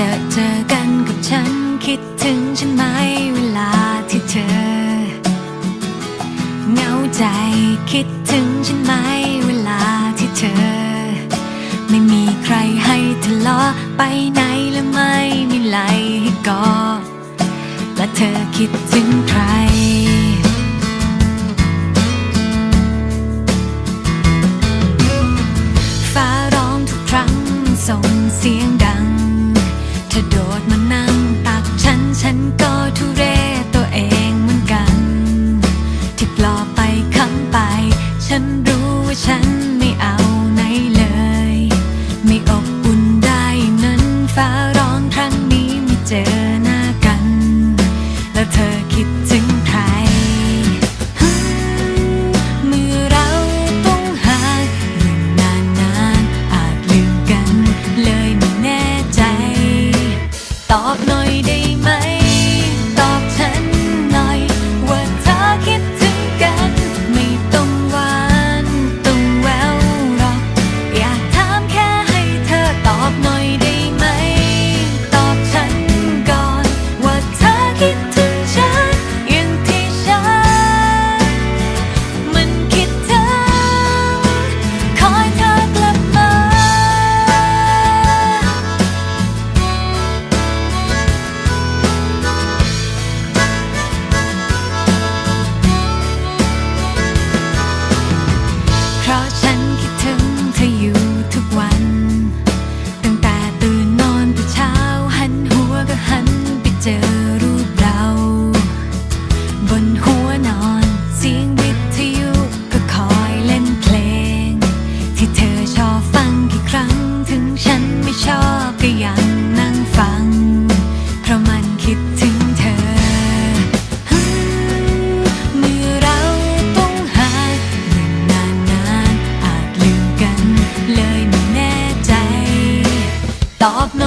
จะเจอกันกับฉันคิดถึงฉันไหมเวลาที่เธอเหงาใจคิดถึงฉันไหมเวลาที่เธอ ไม่มีใครให้ทะเลาะไปไหนและไม่มีไหลให้กอดและเธอคิดถึงใคร Friday darkness.